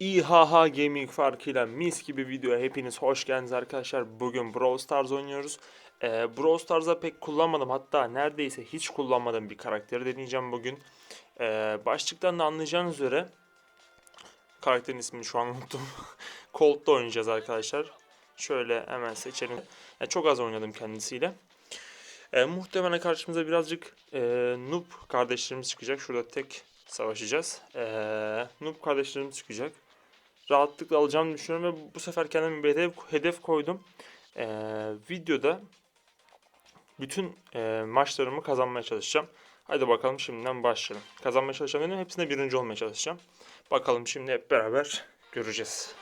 İHH Gaming farkıyla mis gibi videoya hepiniz hoş geldiniz arkadaşlar. Bugün Brawl Stars oynuyoruz. Ee, Brawl Stars'a pek kullanmadım hatta neredeyse hiç kullanmadığım bir karakteri deneyeceğim bugün. Ee, başlıktan da anlayacağınız üzere karakterin ismini şu an unuttum. Colt'ta oynayacağız arkadaşlar. Şöyle hemen seçelim. Yani çok az oynadım kendisiyle. Ee, muhtemelen karşımıza birazcık e, noob kardeşlerimiz çıkacak. Şurada tek savaşacağız. Ee, noob kardeşlerimiz çıkacak. Rahatlıkla alacağımı düşünüyorum ve bu sefer kendime bir hedef, hedef koydum. Ee, videoda bütün e, maçlarımı kazanmaya çalışacağım. Hadi bakalım şimdiden başlayalım. Kazanmaya çalışacağım dedim. Hepsinde birinci olmaya çalışacağım. Bakalım şimdi hep beraber göreceğiz.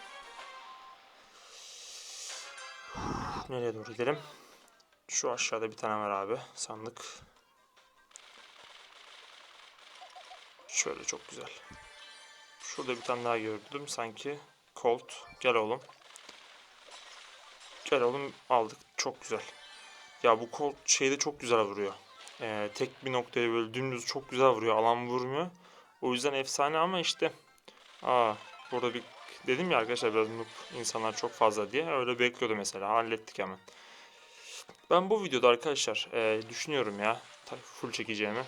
Nereye doğru gidelim? Şu aşağıda bir tane var abi. Sandık. Şöyle çok güzel. Şurada bir tane daha gördüm. Sanki Colt. Gel oğlum. Gel oğlum aldık. Çok güzel. Ya bu Colt şeyde çok güzel vuruyor. Ee, tek bir noktaya böyle dümdüz çok güzel vuruyor. Alan vurmuyor. O yüzden efsane ama işte aa burada bir dedim ya arkadaşlar biraz noob insanlar çok fazla diye öyle bekliyordu mesela. Hallettik hemen. Ben bu videoda arkadaşlar e, düşünüyorum ya full çekeceğimi.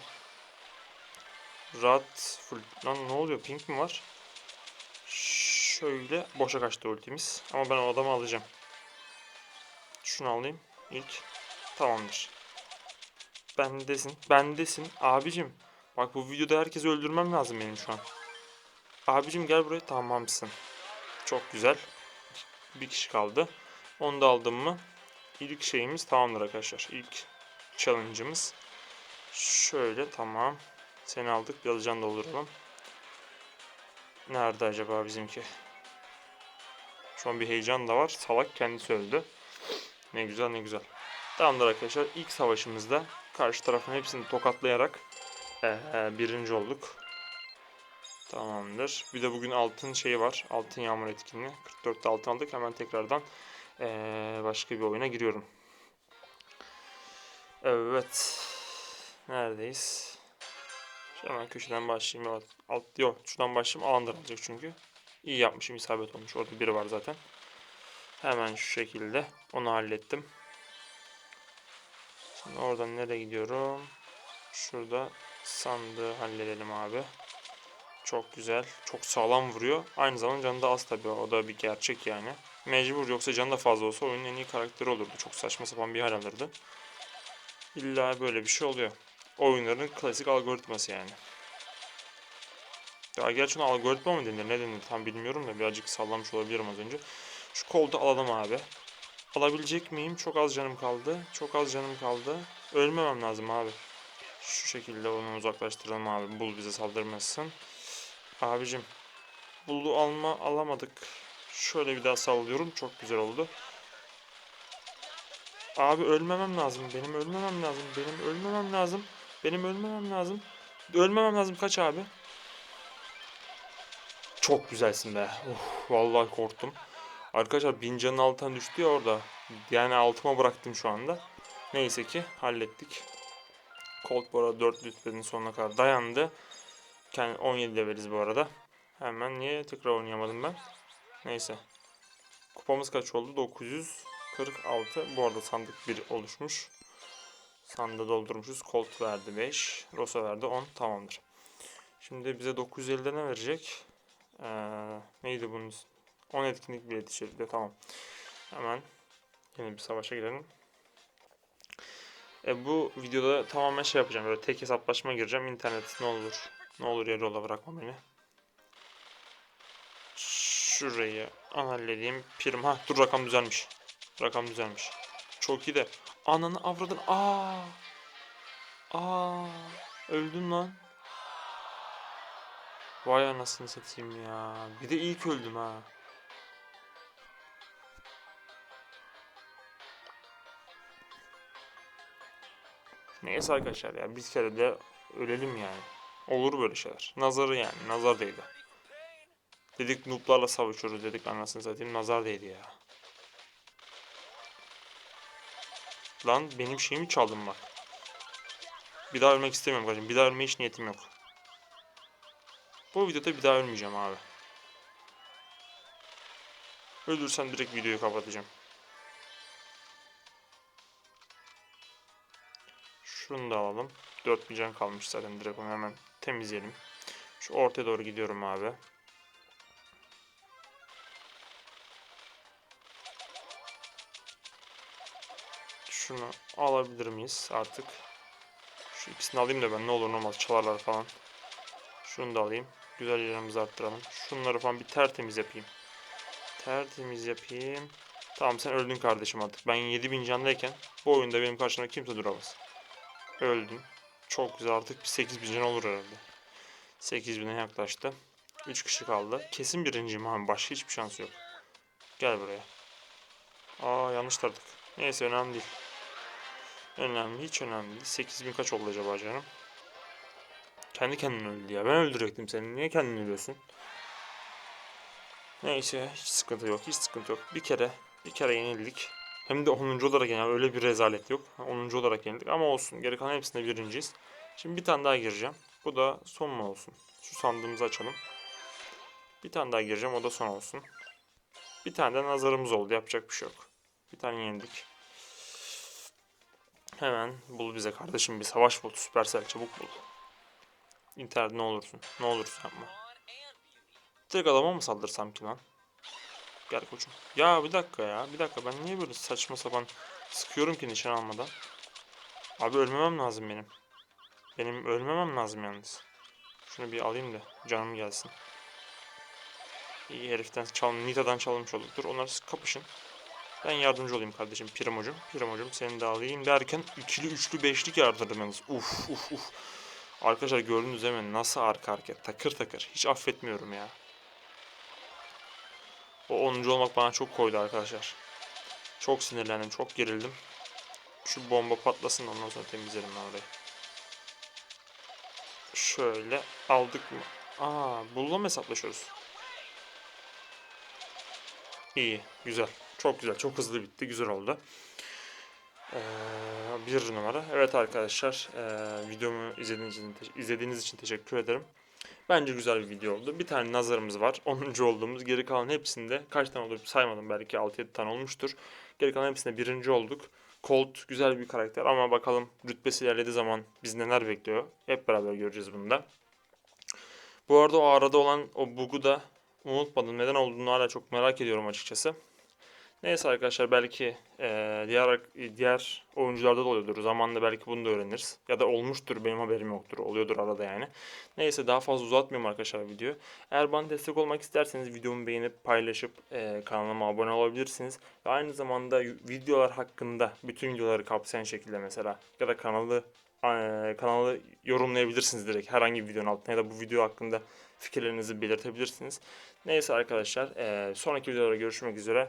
Rahat full. Lan ne oluyor? Pink mi var? Şöyle boşa kaçtı ultimiz. Ama ben o adamı alacağım. Şunu alayım ilk. Tamamdır. Bendesin. Bendesin. Abicim. Bak bu videoda herkesi öldürmem lazım benim şu an. Abicim gel buraya. Tamamsın. Çok güzel. Bir kişi kaldı. Onu da aldım mı? İlk şeyimiz tamamdır arkadaşlar. İlk challenge'ımız. Şöyle tamam. Seni aldık. Biraz can dolduralım. Nerede acaba bizimki? Şu an bir heyecan da var. Salak kendisi öldü. Ne güzel ne güzel. Tamamdır arkadaşlar. İlk savaşımızda karşı tarafın hepsini tokatlayarak eee, birinci olduk. Tamamdır. Bir de bugün altın şeyi var. Altın yağmur etkinliği. 44'te altın aldık. Hemen tekrardan eee, başka bir oyuna giriyorum. Evet. Neredeyiz? Hemen köşeden başlayayım. Alt, alt yok. Şuradan başlayayım. Alandır alacak çünkü. İyi yapmışım. isabet olmuş. Orada biri var zaten. Hemen şu şekilde. Onu hallettim. Şimdi oradan nereye gidiyorum? Şurada sandığı halledelim abi. Çok güzel. Çok sağlam vuruyor. Aynı zamanda canı da az tabii. O da bir gerçek yani. Mecbur yoksa canı da fazla olsa oyunun en iyi karakteri olurdu. Çok saçma sapan bir hal alırdı. İlla böyle bir şey oluyor. Oyunların klasik algoritması yani. Ya gerçi ona algoritma mı denir ne denir tam bilmiyorum da birazcık sallamış olabilirim az önce. Şu kolda alalım abi. Alabilecek miyim? Çok az canım kaldı. Çok az canım kaldı. Ölmemem lazım abi. Şu şekilde onu uzaklaştıralım abi. Bul bize saldırmasın. Abicim. Bulu alma alamadık. Şöyle bir daha sallıyorum. Çok güzel oldu. Abi ölmemem lazım. Benim ölmemem lazım. Benim ölmemem lazım. Benim ölmemem lazım. Ölmemem lazım. Kaç abi? Çok güzelsin be. Uf, vallahi korktum. Arkadaşlar bin canın altına düştü ya orada. Yani altıma bıraktım şu anda. Neyse ki hallettik. Colt bu arada 4 litrenin sonuna kadar dayandı. Kendi 17 leveliz bu arada. Hemen niye tekrar oynayamadım ben? Neyse. Kupamız kaç oldu? 946. Bu arada sandık 1 oluşmuş. Sandığı doldurmuşuz. Colt verdi 5. Rosa verdi 10. Tamamdır. Şimdi bize 950'de ne verecek? Ee, neydi bunun? 10 etkinlik bilet içerikli. Tamam. Hemen yeni bir savaşa girelim. E, bu videoda tamamen şey yapacağım. Böyle tek hesaplaşma gireceğim. İnternet ne olur. Ne olur yarı yola bırakma beni. Şurayı halledeyim. Prim. Ha dur rakam düzelmiş. Rakam düzelmiş. Çok iyi de. Ananı avradın. Aa. Aa. Öldüm lan. Vay anasını satayım ya. Bir de ilk öldüm ha. Neyse arkadaşlar ya bir kere de ölelim yani. Olur böyle şeyler. Nazarı yani. Nazar değdi. Dedik nooblarla savaşıyoruz dedik anasını satayım. Nazar değdi ya. Lan benim şeyimi çaldın bak. Bir daha ölmek istemiyorum kardeşim. Bir daha ölmeye hiç niyetim yok. Bu videoda bir daha ölmeyeceğim abi. Ölürsem direkt videoyu kapatacağım. Şunu da alalım. 4 bir can kalmış zaten direkt onu hemen temizleyelim. Şu ortaya doğru gidiyorum abi. Şunu alabilir miyiz artık? Şu ikisini alayım da ben ne olur ne olmaz çalarlar falan. Şunu da alayım. Güzel yerimizi arttıralım. Şunları falan bir tertemiz yapayım. Tertemiz yapayım. Tamam sen öldün kardeşim artık. Ben 7000 candayken bu oyunda benim karşımda kimse duramaz. Öldün. Çok güzel artık bir 8000 can olur herhalde. 8000'e yaklaştı. 3 kişi kaldı. Kesin birinciyim abi. Başka hiçbir şansı yok. Gel buraya. Aa yanlış tardık. Neyse önemli değil. Önemli hiç önemli değil. 8000 kaç oldu acaba canım? Kendi kendine öldü ya. Ben öldürecektim seni. Niye kendini ölüyorsun? Neyse hiç sıkıntı yok. Hiç sıkıntı yok. Bir kere bir kere yenildik. Hem de 10. olarak yani öyle bir rezalet yok. 10. olarak yenildik ama olsun. Geri kalan hepsinde birinciyiz. Şimdi bir tane daha gireceğim. Bu da son mu olsun? Şu sandığımızı açalım. Bir tane daha gireceğim. O da son olsun. Bir tane de nazarımız oldu. Yapacak bir şey yok. Bir tane yenildik. Hemen bul bize kardeşim bir savaş bul. Süpersel çabuk bul. İnternet ne olursun. Ne olursun yapma. Tek adama mı saldırsam ki lan? Gel koçum. Ya bir dakika ya. Bir dakika ben niye böyle saçma sapan sıkıyorum ki nişan almadan? Abi ölmemem lazım benim. Benim ölmemem lazım yalnız. Şunu bir alayım da canım gelsin. İyi heriften çal Nita'dan çalmış olduk. Onlar kapışın. Ben yardımcı olayım kardeşim Primo'cum. Primo'cum seni de alayım derken ikili üçlü beşlik yardırdım yalnız. Uf uf uf. Arkadaşlar değil mi? Nasıl arka arkaya takır takır. Hiç affetmiyorum ya. O 10. olmak bana çok koydu arkadaşlar. Çok sinirlendim, çok gerildim. Şu bomba patlasın ondan sonra temizlerim ben orayı. Şöyle aldık mı? Aa, bulla hesaplaşıyoruz? İyi, güzel. Çok güzel, çok hızlı bitti, güzel oldu. Ee, bir numara. Evet arkadaşlar, ee, videomu izlediğiniz için, izlediğiniz için teşekkür ederim. Bence güzel bir video oldu. Bir tane nazarımız var. 10. olduğumuz. Geri kalan hepsinde kaç tane oldu saymadım. Belki 6-7 tane olmuştur. Geri kalan hepsinde birinci olduk. Colt güzel bir karakter ama bakalım rütbesi ilerlediği zaman biz neler bekliyor. Hep beraber göreceğiz bunu da. Bu arada o arada olan o bug'u da unutmadım. Neden olduğunu hala çok merak ediyorum açıkçası. Neyse arkadaşlar belki eee, diğer diğer oyuncularda da oluyordur. Zamanla belki bunu da öğreniriz. Ya da olmuştur benim haberim yoktur. Oluyordur arada yani. Neyse daha fazla uzatmıyorum arkadaşlar videoyu. Eğer bana destek olmak isterseniz videomu beğenip paylaşıp eee, kanalıma abone olabilirsiniz. Ve aynı zamanda videolar hakkında bütün videoları kapsayan şekilde mesela ya da kanalı kanalı yorumlayabilirsiniz direkt herhangi bir videonun altına ya da bu video hakkında fikirlerinizi belirtebilirsiniz. Neyse arkadaşlar eee, sonraki videolarda görüşmek üzere.